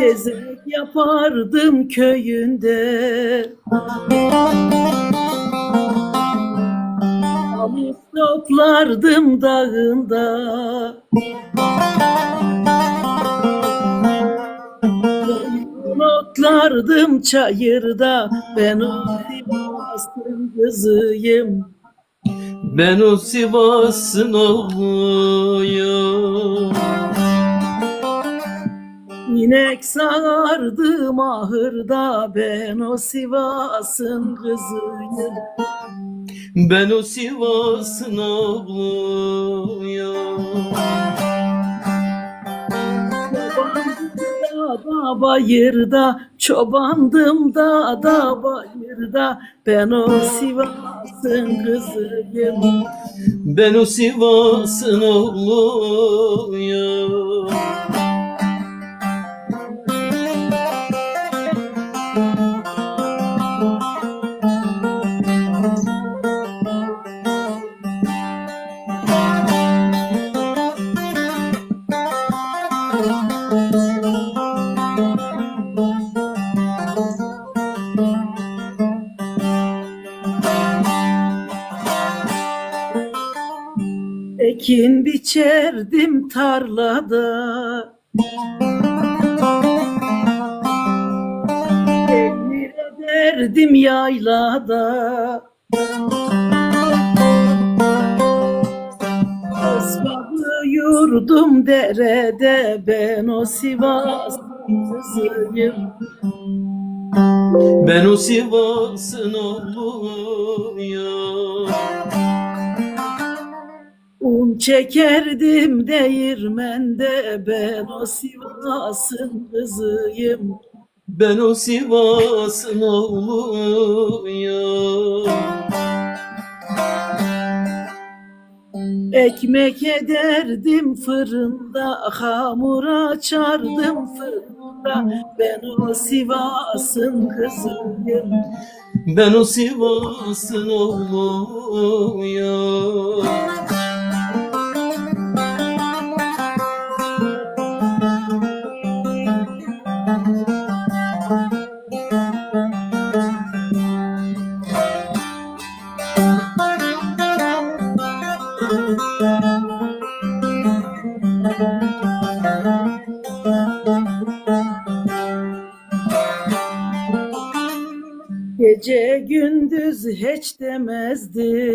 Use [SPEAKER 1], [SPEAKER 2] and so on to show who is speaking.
[SPEAKER 1] Gezek yapardım köyünde. Alıp toplardım dağında. Notlardım çayırda. Ben o kızıyım
[SPEAKER 2] Ben o Sivas'ın oğluyum.
[SPEAKER 1] İnek sağardım ahırda Ben o Sivas'ın kızıyım.
[SPEAKER 2] Ben o Sivas'ın oğluyum.
[SPEAKER 1] Dağda bayırda çobandım dağda bayırda. Ben o Sivas'ın kızıyım.
[SPEAKER 2] Ben o Sivas'ın oğluyum
[SPEAKER 1] Ekin biçerdim tarlada. Emir ederdim yaylada. Asbabı yurdum derede Ben o Sivas'ın kızıyım
[SPEAKER 2] Ben o Sivas'ın oğluyum
[SPEAKER 1] çekerdim değirmende ben o Sivas'ın kızıyım.
[SPEAKER 2] Ben o Sivas'ın oğluyum
[SPEAKER 1] Ekmek ederdim fırında, hamur açardım fırında. Ben o Sivas'ın kızıyım.
[SPEAKER 2] Ben o Sivas'ın oğluyum
[SPEAKER 1] Gece gündüz hiç demezdi.